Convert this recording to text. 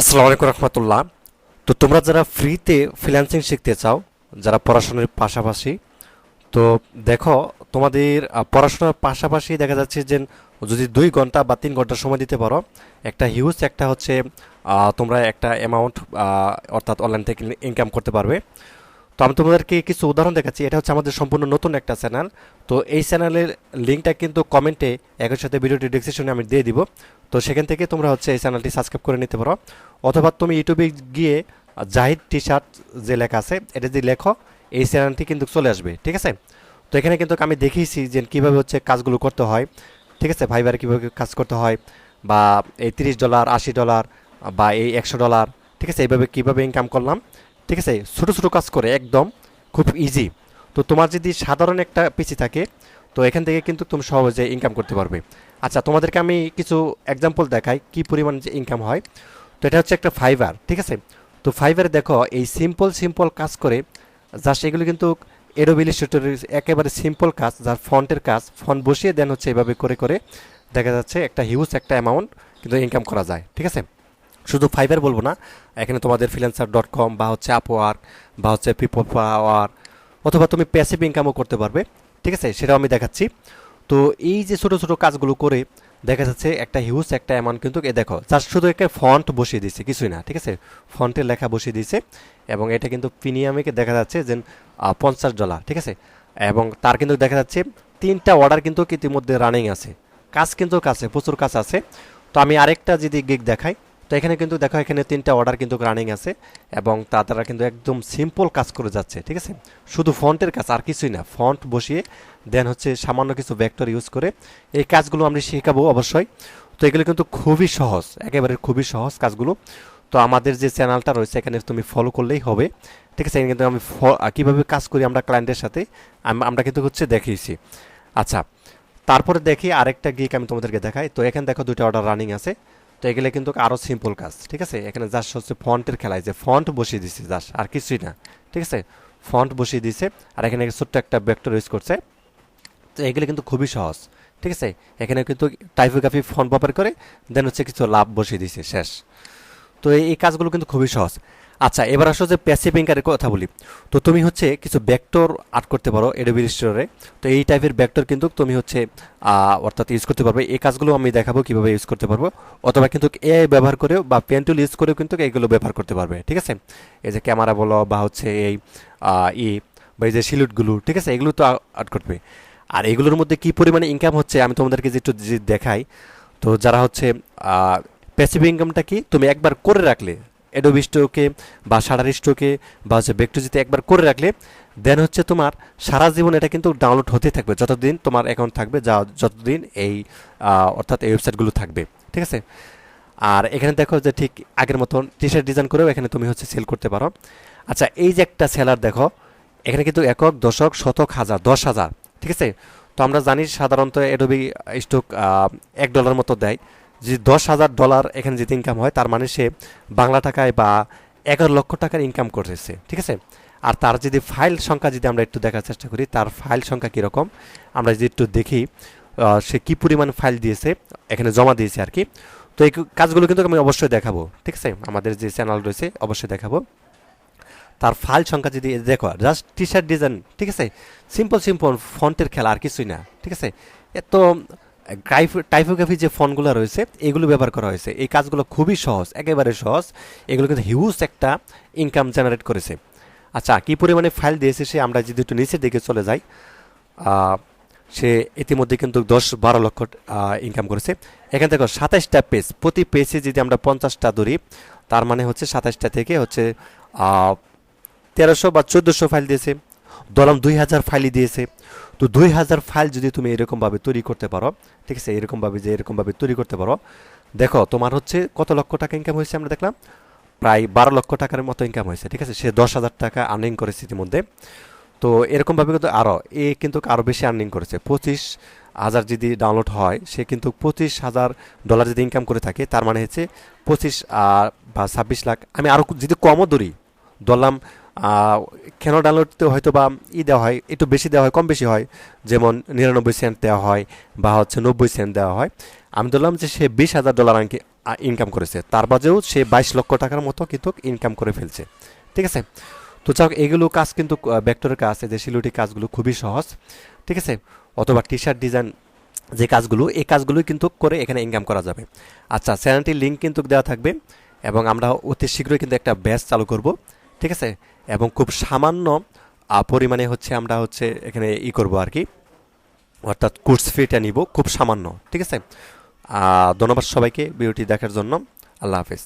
আসসালামু আলাইকুম রহমতুল্লাহ। তো তোমরা যারা ফ্রিতে ফ্রিল্যান্সিং শিখতে চাও, যারা পড়াশোনার পাশাপাশি, তো দেখো, তোমাদের পড়াশোনার পাশাপাশি দেখা যাচ্ছে যে যদি দুই ঘণ্টা বা তিন ঘণ্টা সময় দিতে পারো, একটা হিউজ একটা হচ্ছে তোমরা একটা অ্যামাউন্ট অর্থাৎ অনলাইন থেকে ইনকাম করতে পারবে। তো আমি তোমাদেরকে কিছু উদাহরণ দেখাচ্ছি, এটা হচ্ছে আমাদের সম্পূর্ণ নতুন একটা চ্যানেল তো এই চ্যানেলের লিঙ্কটা কিন্তু কমেন্টে একই সাথে ভিডিওটি ডিসক্রিপশনে আমি দিয়ে দিব। তো সেখান থেকে তোমরা হচ্ছে এই চ্যানেলটি সাবস্ক্রাইব করে নিতে পারো। অথবা তুমি ইউটিউবে গিয়ে জাহিদ টি শার্ট যে লেখা আছে, এটা যদি লেখো, এই চ্যানেলটি কিন্তু চলে আসবে, ঠিক আছে? তো এখানে কিন্তু আমি দেখিয়েছি যে কীভাবে হচ্ছে কাজগুলো করতে হয়, ঠিক আছে? ভাইবার কীভাবে কাজ করতে হয়, বা এই তিরিশ ডলার আশি ডলার বা এই একশো ডলার ঠিক আছে? এইভাবে কীভাবে ইনকাম করলাম, ঠিক আছে? ছোটো ছোটো কাজ করে, একদম খুব ইজি তো তোমার যদি সাধারণ একটা পিসি থাকে তো এখান থেকে কিন্তু তুমি সহজে ইনকাম করতে পারবে। আচ্ছা তোমাদেরকে আমি কিছু এক্সাম্পল দেখাই কি পরিমাণ যে ইনকাম হয়। তো এটা হচ্ছে একটা ফাইবার ঠিক আছে? তো ফাইবারে দেখো, এই সিম্পল সিম্পল কাজ করে জাস্ট এগুলো কিন্তু এরোবিল স্টুডিওর একেবারে সিম্পল কাজ, যার ফন্টের কাজ। ফন্ট বসিয়ে দেন হচ্ছে এভাবে করে করে দেখা যাচ্ছে একটা হিউজ একটা অ্যামাউন্ট কিন্তু ইনকাম করা যায়, ঠিক আছে? শুধু ফাইবার বলব না, এখানে তোমাদের ফ্রিল্যান্সার ডট কম বা হচ্ছে আপওয়ার্ক বা হচ্ছে পিপল পাওয়ার অথবা তুমি প্যাসিভ ইনকামও করতে পারবে। ঠিক আছে, সেটাও আমি দেখাচ্ছি। তো এই যে ছোটো ছোটো কাজগুলো করে দেখা যাচ্ছে একটা হিউজ একটা অ্যামাউন্ট কিন্তু এ দেখো যার শুধু একটা ফন্ট বসিয়ে দিয়েছে, কিছুই না, ঠিক আছে? ফন্টের লেখা বসিয়ে দিয়েছে এবং এটা কিন্তু প্রিমিয়ামে দেখা যাচ্ছে যে পঞ্চাশ ডলার ঠিক আছে? এবং তার কিন্তু দেখা যাচ্ছে তিনটা অর্ডার কিন্তু ইতিমধ্যে রানিং আছে। কাজ কিন্তু কাছে, প্রচুর কাজ আছে। তো আমি আরেকটা যদি গিগ দেখাই তো এখানে কিন্তু দেখো, এখানে তিনটা অর্ডার কিন্তু রানিং আছে এবং তা তারা কিন্তু একদম সিম্পল কাজ করে যাচ্ছে, ঠিক আছে? শুধু ফন্টের কাজ, আর কিছুই না। ফন্ট বসিয়ে দেন হচ্ছে সামান্য কিছু ভেক্টর ইউজ করে। এই কাজগুলো আমরা শেখাবো অবশ্যই। তো এগুলো কিন্তু খুবই সহজ, একেবারে খুবই সহজ কাজগুলো। তো আমাদের যে চ্যানেলটা রয়েছে, এখানে তুমি ফলো করলেই হবে, ঠিক আছে? কিন্তু আমি কীভাবে কাজ করি আমরা ক্লায়েন্টের সাথে আমরা কিন্তু হচ্ছে দেখিয়েছি। আচ্ছা তারপরে দেখি আরেকটা গিক আমি তোমাদেরকে দেখাই। তো এখানে দেখো দুটো অর্ডার রানিং আছে। তো এগুলো কিন্তু আরও সিম্পল কাজ, ঠিক আছে? এখানে জাস্ট হচ্ছে ফন্টের খেলায় যে ফন্ট বসিয়ে দিছে জাস্ট আর কিছুই না, ঠিক আছে? ফন্ট বসিয়ে দিছে, আর এখানে ছোট্ট একটা ভেক্টর ইউজ করছে। তো এগুলো কিন্তু খুবই সহজ, ঠিক আছে? এখানে কিন্তু টাইপোগ্রাফি ফন্ট ব্যাপার করে দেন হচ্ছে কিছু লাভ বসিয়ে দিছে, শেষ। তো এই কাজগুলো কিন্তু খুবই সহজ। আচ্ছা এবার আসো যে প্যাসিভ ইনকামের কথা বলি। তো তুমি হচ্ছে কিছু ব্যাক্টর আর্ট করতে পারো এডোবি স্টোরে তো এই টাইপের ব্যাক্টর কিন্তু তুমি হচ্ছে অর্থাৎ ইউজ করতে পারবে। এই কাজগুলো আমি দেখাবো কীভাবে ইউজ করতে পারব। অথবা কিন্তু এআই ব্যবহার করেও বা পেন টুল ইউজ করেও কিন্তু এইগুলো ব্যবহার করতে পারবে, ঠিক আছে? এই যে ক্যামেরা বলো বা হচ্ছে এই ই, বা এই যে সিলুটগুলো ঠিক আছে? এগুলো তো আর্ট করবে। আর এগুলোর মধ্যে কি পরিমাণে ইনকাম হচ্ছে আমি তোমাদেরকে যে একটু দেখাই। তো যারা হচ্ছে প্যাসিভ ইনকামটা কি তুমি একবার করে রাখলে এডোবি স্টোকে বা সারার স্টোকে বা হচ্ছে বেক্টোজিতে একবার করে রাখলে দেন হচ্ছে তোমার সারা জীবন এটা কিন্তু ডাউনলোড হতে থাকবে, যতদিন তোমার অ্যাকাউন্ট থাকবে, যা যতদিন এই অর্থাৎ এই ওয়েবসাইটগুলো থাকবে, ঠিক আছে? আর এখানে দেখো যে ঠিক আগের মতন টি শার্ট ডিজাইন করেও এখানে তুমি হচ্ছে সেল করতে পারো। আচ্ছা এই যে একটা সেলার দেখো, এখানে কিন্তু একক, দশক, শতক, হাজার, দশ হাজার, ঠিক আছে? তো আমরা জানি সাধারণত এডোবি স্টক এক ডলার মতো দেয়। যে দশ হাজার ডলার এখানে যদি ইনকাম হয়, তার মানে সে বাংলা টাকায় বা এগারো লক্ষ টাকার ইনকাম করেছে ঠিক আছে? আর তার যদি ফাইল সংখ্যা যদি আমরা একটু দেখার চেষ্টা করি, তার ফাইল সংখ্যা কীরকম? আমরা যদি একটু দেখি সে কী পরিমাণ ফাইল দিয়েছে, এখানে জমা দিয়েছে আর কি। তো এই কাজগুলো কিন্তু আমি অবশ্যই দেখাবো, ঠিক আছে? আমাদের যে চ্যানেল রয়েছে, অবশ্যই দেখাবো। তার ফাইল সংখ্যা যদি দেখো জাস্ট টি শার্ট ডিজাইন ঠিক আছে? সিম্পল সিম্পল ফন্টের খেলা আর কিছুই না, ঠিক আছে? এত টাইপোগ্রাফি যে ফন্টগুলো রয়েছে, এগুলো ব্যবহার করা হয়েছে। এই কাজগুলো খুবই সহজ, একেবারে সহজ। এগুলো কিন্তু হিউজ একটা ইনকাম জেনারেট করেছে। আচ্ছা কী পরিমাণে ফাইল দিয়েছে সে আমরা যদি একটু নিচের দিকে চলে যাই সে ইতিমধ্যে কিন্তু দশ বারো লক্ষ ইনকাম করেছে। এখানে দেখো, সাতাইশটা পেজ প্রতি পেজে যদি আমরা পঞ্চাশটা ধরি, তার মানে হচ্ছে সাতাইশটা থেকে হচ্ছে তেরোশো বা চোদ্দোশো ফাইল দিয়েছে। দলাম দুই হাজার ফাইলই দিয়েছে। তো দুই হাজার ফাইল যদি তুমি এরকমভাবে তৈরি করতে পারো, ঠিক আছে, এরকমভাবে যে এরকমভাবে তৈরি করতে পারো, দেখো, তোমার হচ্ছে কত লক্ষ টাকা ইনকাম হয়েছে আমরা দেখলাম? প্রায় বারো লক্ষ টাকার মতো ইনকাম হয়েছে, ঠিক আছে, সে দশ হাজার টাকা আর্নিং করেছে ইতিমধ্যে। তো এরকমভাবে কিন্তু আরও এ কিন্তু আরও বেশি আর্নিং করেছে। পঁচিশ হাজার যদি ডাউনলোড হয়, সে কিন্তু পঁচিশ হাজার ডলার যদি ইনকাম করে থাকে, তার মানে হচ্ছে পঁচিশ বা ছাব্বিশ লাখ। আমি আরও যদি কমও ধরি ধরলাম কেন ডাউনলোডতে হয়তো বা ই দেওয়া হয়, একটু বেশি দেওয়া হয়, কম বেশি হয়। যেমন নিরানব্বই সেন্ট দেওয়া হয় বা হচ্ছে নব্বই সেন্ট দেওয়া হয়। আমি ধরলাম যে সে বিশ হাজার ডলার আনকি ইনকাম করেছে। তার বাদেও সে বাইশ লক্ষ টাকার মতো কিন্তু ইনকাম করে ফেলছে। ঠিক আছে? তো চাও এগুলো কাজ কিন্তু ভেক্টরের কাজ যে সিলুটি কাজগুলো খুবই সহজ। ঠিক আছে? অথবা টি শার্ট ডিজাইন যে কাজগুলো, এই কাজগুলোই কিন্তু করে এখানে ইনকাম করা যাবে। আচ্ছা চ্যানেলটির লিঙ্ক কিন্তু দেওয়া থাকবে এবং আমরা অতি শীঘ্রই কিন্তু একটা ব্যাচ চালু করব। ঠিক আছে? এবং খুব সামান্য পরিমাণে হচ্ছে আমরা হচ্ছে এখানে ই করব আর কি। অর্থাৎ কোর্স ফিটা নিব, খুব সামান্য, ঠিক আছে? ধন্যবাদ সবাইকে ভিডিওটি দেখার জন্য। আল্লাহ হাফেজ।